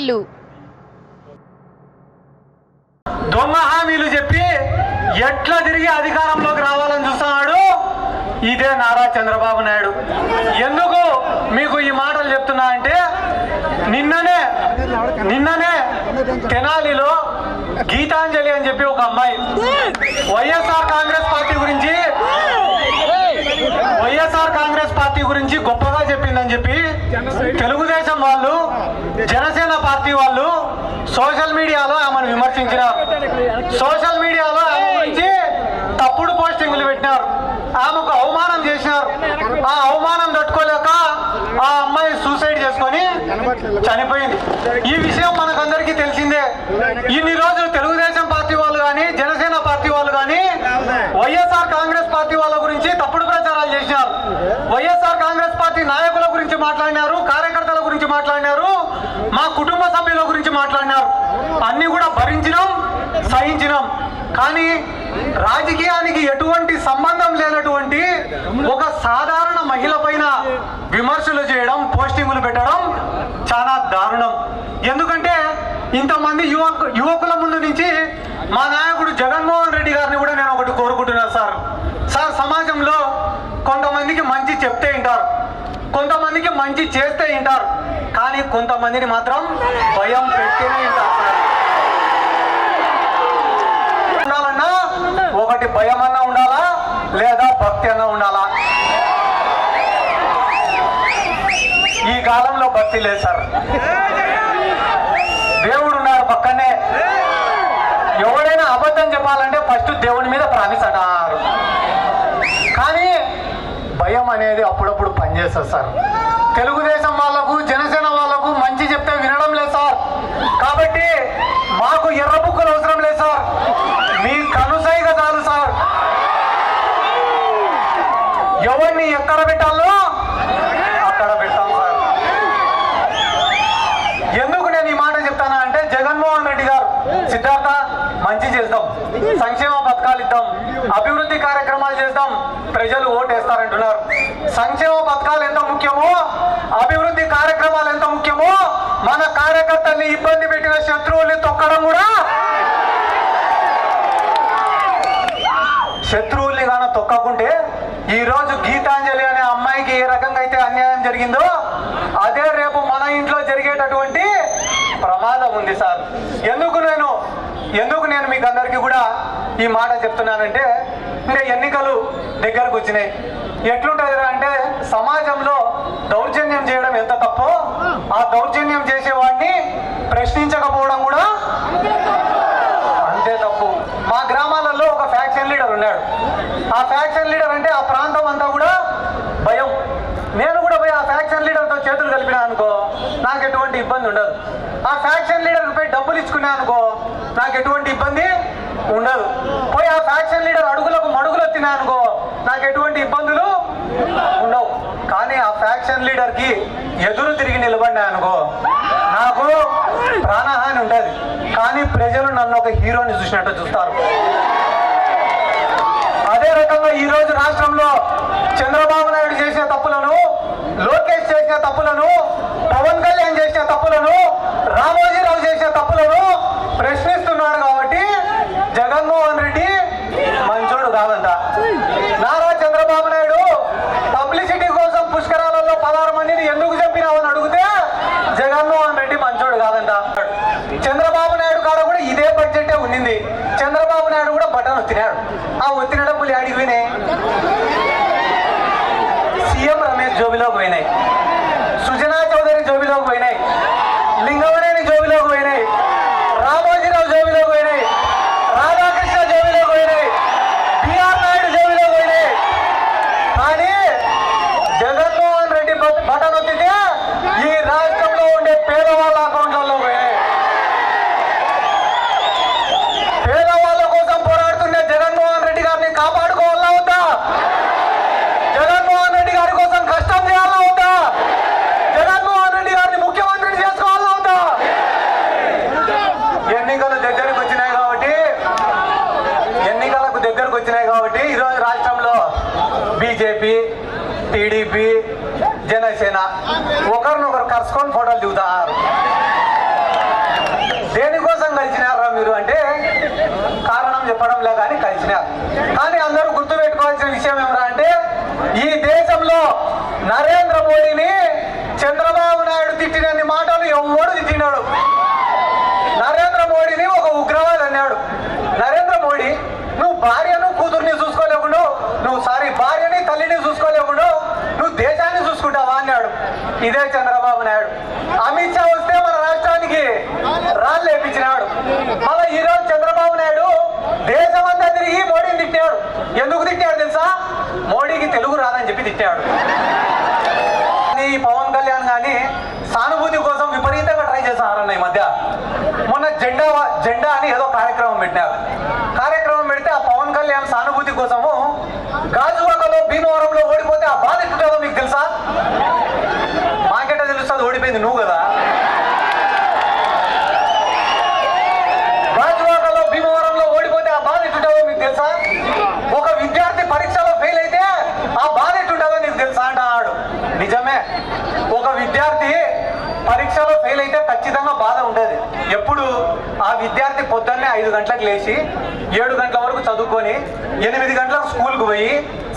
హామీలు దొంగ హామీలు చెప్పి ఎట్లా తిరిగి అధికారంలోకి రావాలని చూస్తున్నాడు? ఇదే నారా చంద్రబాబు నాయుడు. ఎందుకు మీకు ఈ మాటలు చెప్తున్నా అంటే నిన్ననే నిన్ననే తెనాలిలో గీతాంజలి అని చెప్పి ఒక అమ్మాయి వైఎస్ఆర్ కాంగ్రెస్ పార్టీ గురించి వైఎస్ఆర్ కాంగ్రెస్ పార్టీ గురించి గొప్పగా చెప్పిందని చెప్పి తెలుగుదేశం వాళ్ళు జనసేన పార్టీ వాళ్ళు సోషల్ మీడియాలో ఆమెను విమర్శించినారు. సోషల్ మీడియాలో ఆమె గురించి తప్పుడు పోస్టింగ్లు పెట్టినారు. ఆమెకు అవమానం చేసినారు. ఆ అవమానం తట్టుకోలేక ఆ అమ్మాయి సూసైడ్ చేసుకొని చనిపోయింది. ఈ విషయం మనకందరికీ తెలిసిందే. ఇన్ని రోజులు తెలుగుదేశం పార్టీ వాళ్ళు కానీ జనసేన పార్టీ వాళ్ళు కానీ వైఎస్ఆర్ కాంగ్రెస్ పార్టీ వాళ్ళ గురించి తప్పుడు ప్రచారాలు చేసినారు వైఎస్ఆర్ కాంగ్రెస్ పార్టీ నాయకుల గురించి మాట్లాడినారు కార్యకర్తల గురించి మాట్లాడినారు మా కుటుంబ సభ్యుల గురించి మాట్లాడినారు. అన్ని కూడా భరించినాం సహించినాం. కానీ రాజకీయానికి ఎటువంటి సంబంధం లేనటువంటి ఒక సాధారణ మహిళ పైన విమర్శలు చేయడం పోస్టింగులు పెట్టడం చాలా దారుణం. ఎందుకంటే ఇంతమంది యువకు యువకుల ముందు నుంచి మా నాయకుడు జగన్మోహన్ రెడ్డి గారిని కూడా నేను ఒకటి కోరుకుంటున్నాను సార్ సార్ సమాజంలో కొంతమందికి మంచి చెప్తే వింటారు కొంతమందికి మంచి చేస్తే వింటారు. కానీ కొంతమందిని మాత్రం భయం పెట్టేనే వింటారు. ఉండాలన్నా ఒకటి భయం అన్నా ఉండాలా? లేదా భక్తి అన్నా ఉండాలా? ఈ కాలంలో భక్తి లేదు సార్. దేవుడు ఉన్నాడు పక్కనే. ఎవడైనా అబద్ధం చెప్పాలంటే ఫస్ట్ దేవుని మీద ప్రామిస్ కానీ భయం అనేది అప్పుడప్పుడు పనిచేస్తుంది సార్. తెలుగుదేశం వాళ్ళకు జనసేన వాళ్ళకు మంచి చెప్తే వినడం లేదు సార్. కాబట్టి మాకు ఎర్రబుక్కులు అవసరం లేదు సార్ మీ కనుసైగ చాలు సార్ ఎవరిని ఎక్కడ పెట్టాలో అక్కడ పెట్టాం సార్ ఎందుకు నేను ఈ మాట చెప్తానా అంటే జగన్మోహన్ రెడ్డి గారు సిద్ధార్థ మంచి చేద్దాం. సంక్షేమ పథకాలు ఇద్దాం. అభివృద్ధి కార్యక్రమాలు చేద్దాం. ప్రజలు ఓటేస్తారంటున్నారు. సంక్షేమ పథకాలు ఎంత ముఖ్యమో అభివృద్ధి కార్యక్రమాలు ఎంత ముఖ్యమో మన కార్యకర్తల్ని ఇబ్బంది పెట్టిన శత్రువుల్ని తొక్కడం కూడా శత్రువుల్ని గాన తొక్కకుంటే ఈ రోజు గీతాంజలి అనే అమ్మాయికి ఏ రకంగా అయితే అన్యాయం జరిగిందో అదే రేపు మన ఇంట్లో జరిగేటటువంటి ప్రమాదం ఉంది సార్. ఎందుకు నేను ఎందుకు నేను మీకు అందరికీ కూడా ఈ మాట చెప్తున్నానంటే ఇంకా ఎన్నికలు దగ్గరకు వచ్చినాయి. ఎట్లుంటుంది అంటే సమాజంలో దౌర్జన్యం చేయడం ఎంత తప్పో ఆ దౌర్జన్యం చేసేవాడిని ప్రశ్నించకపోవడం కూడా అంతే తప్పు. మా గ్రామాలలో ఒక ఫ్యాక్షన్ లీడర్ ఉన్నాడు. ఆ ఫ్యాక్షన్ లీడర్ అంటే ఆ ప్రాంతం అంతా కూడా భయం. నేను కూడా పోయి ఆ ఫ్యాక్షన్ లీడర్తో చేతులు కలిపినా అనుకో నాకు ఎటువంటి ఇబ్బంది ఉండదు. ఆ ఫ్యాక్షన్ లీడర్కి పోయి డబ్బులు ఇచ్చుకున్నా అనుకో నాకు ఎటువంటి ఇబ్బంది ఉండదు. పోయి ఆ ఫ్యాక్షన్ లీడర్ అడుగులకు మడుగులు వచ్చినా అనుకో నాకు ఎటువంటి ఇబ్బందులు ఉండవు. కానీ ఆ ఫ్యాక్షన్ లీడర్కి ఎదురు తిరిగి నిలబడినా అనుకో నాకు ప్రాణహాని ఉండదు కానీ ప్రజలు నన్ను ఒక హీరోని చూసినట్టు చూస్తారు. అదే రకంగా ఈ రోజు రాష్ట్రంలో చంద్రబాబు నాయుడు చేసిన తప్పులను లోకేష్ చేసిన తప్పులను పవన్ కళ్యాణ్ చేసిన తప్పులను రామోజీరావు చేసిన తప్పులను ప్రశ్నిస్తున్నారు కాబట్టి జగన్మోహన్ రెడ్డి మంచోడు కాదంట. నారా చంద్రబాబు నాయుడు పబ్లిసిటీ కోసం పుష్కరాలలో పదహారు మందిని ఎందుకు చంపినావని అడిగితే జగన్మోహన్ రెడ్డి మంచోడు కాదంట. చంద్రబాబు నాయుడు కాడ కూడా ఇదే బడ్జెటే ఉండింది. చంద్రబాబు నాయుడు కూడా బటన్ ఒత్తినాడు. ఆ ఒత్తిన డబ్బులు ఆడికి సీఎం రమేష్ జోబిలో టీడీపీ జనసేన ఒకరినొకరు కలుసుకొని ఫోటోలు దిగుతారు. దేనికోసం కలిసినారా మీరు అంటే కారణం చెప్పడం లేదా అని కలిసినారు. కానీ అందరూ గుర్తు పెట్టుకోవాల్సిన విషయం ఏమరా అంటే ఈ దేశంలో నరేంద్ర మోడీని చంద్రబాబు నాయుడు తిట్టినన్ని మాటలు ఎవ్వడు తిట్టినాడు? నరేంద్ర మోడీని ఒక ఉగ్రవాది అన్నాడు. నరేంద్ర మోడీ నువ్వు భార్య చూసుకుంటావా అన్నాడు. ఇదే చంద్రబాబు నాయుడు. అమిత్ షా వస్తే మన రాష్ట్రానికి రాళ్ళు లేపించినాడు. మళ్ళీ ఈరోజు చంద్రబాబు నాయుడు దేశమంతా తిరిగి మోడీని తిట్టాడు. ఎందుకు తిట్టాడు తెలుసా? మోడీకి తెలుగు రాదని చెప్పి తిట్టాడు. ఈ పవన్ కళ్యాణ్ గాని సానుభూతి కోసం విపరీతంగా ట్రై చేస్తున్నారన్న ఈ మధ్య. మొన్న జెండా జెండా అని ఏదో కార్యక్రమం పెట్టినారు. కార్యక్రమం పెడితే ఆ పవన్ కళ్యాణ్ సానుభూతి కోసము గాజువాకలో భీమవరంలో ఓడిపోతే ఆ బాధ ఎట్టుంటుందో మీకు తెలుసా మాకెట్ట తెలుస్తుంది ఓడిపోయింది నువ్వు కదా గాజువాకలో భీమవరంలో ఓడిపోతే ఆ బాధ ఎట్టుంటుందో మీకు తెలుసా ఒక విద్యార్థి పరీక్షలో ఫెయిల్ అయితే ఆ బాధ ఎట్టుంటుందో నీకు తెలుసా అంటున్నాడు నిజమే ఒక విద్యార్థి పరీక్షలో ఫెయిల్ అయితే ఖచ్చితంగా బాధ ఉండేది ఎప్పుడు ఆ విద్యార్థి పొద్దున్నే ఐదు గంటలకు లేచి ఏడు గంటల వరకు చదువుకొని ఎనిమిది గంటలకు స్కూల్కి పోయి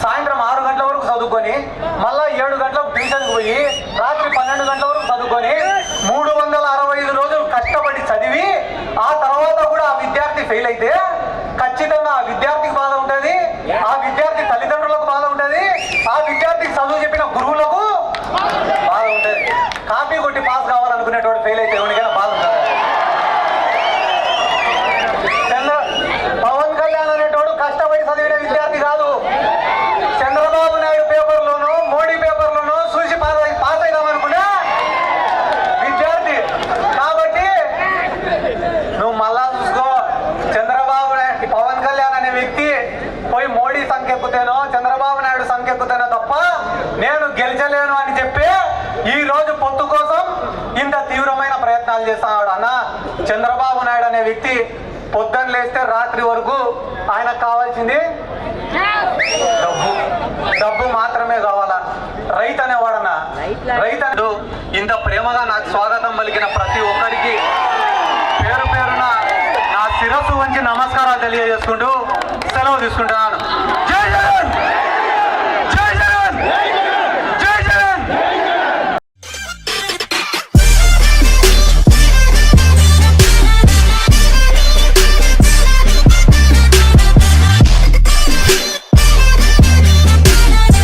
సాయంత్రం ఆరు గంటల వరకు చదువుకొని మళ్ళా ఏడు గంటలకు ట్యూషన్కి పోయి రాత్రి పన్నెండు గంటల వరకు చదువుకొని మూడు వందల అరవై ఐదు రోజులు కష్టపడి చదివి ఆ తర్వాత కూడా ఆ విద్యార్థి ఫెయిల్ అయితే ఖచ్చితంగా ఆ విద్యార్థికి బాధ ఉంటుంది. ఆ విద్యార్థి తల్లిదండ్రులకు బాధ ఉంటుంది ఆ విద్యార్థికి చదువు చెప్పిన గురువులకు బాధ ఉంటుంది కాపీ కొట్టి పాస్ కావాలనుకునేటోడు ఫెయిల్ అయితే ఎవరికైనా బాధ ఉంటుంది చంద్ర పవన్ కళ్యాణ్ అనేటోడు కష్టపడి చదివిన విద్యార్థి కాదు చంద్రబాబు నాయుడు పేపర్లోనూ మోడీ పేపర్లోనూ చూసి పాస్ అయి పాస్ అయిదామనుకున్నా విద్యార్థి కాబట్టి నువ్వు మళ్ళా చూసుకో చంద్రబాబు నాయుడు పవన్ కళ్యాణ్ అనే వ్యక్తి పోయి మోడీ సంఖ్యెక్కుతేనో చంద్రబాబు నాయుడు తప్ప నేను గెలిచలేను అని చెప్పి ఈ రోజు పొత్తు కోసం ఇంత తీవ్రమైన ప్రయత్నాలు చేస్తున్నాడు అన్న చంద్రబాబు నాయుడు అనే వ్యక్తి పొద్దున్న లేస్తే రాత్రి వరకు ఆయనకు కావాల్సింది డబ్బు. డబ్బు మాత్రమే కావాలా? రైతు అనేవాడన్న. రైతు ఇంత ప్రేమగా నాకు స్వాగతం పలికిన ప్రతి ఒక్కరికి పేరు పేరున నా శిరస్సు వంచి నమస్కారాలు తెలియజేసుకుంటూ సెలవు తీసుకుంటాను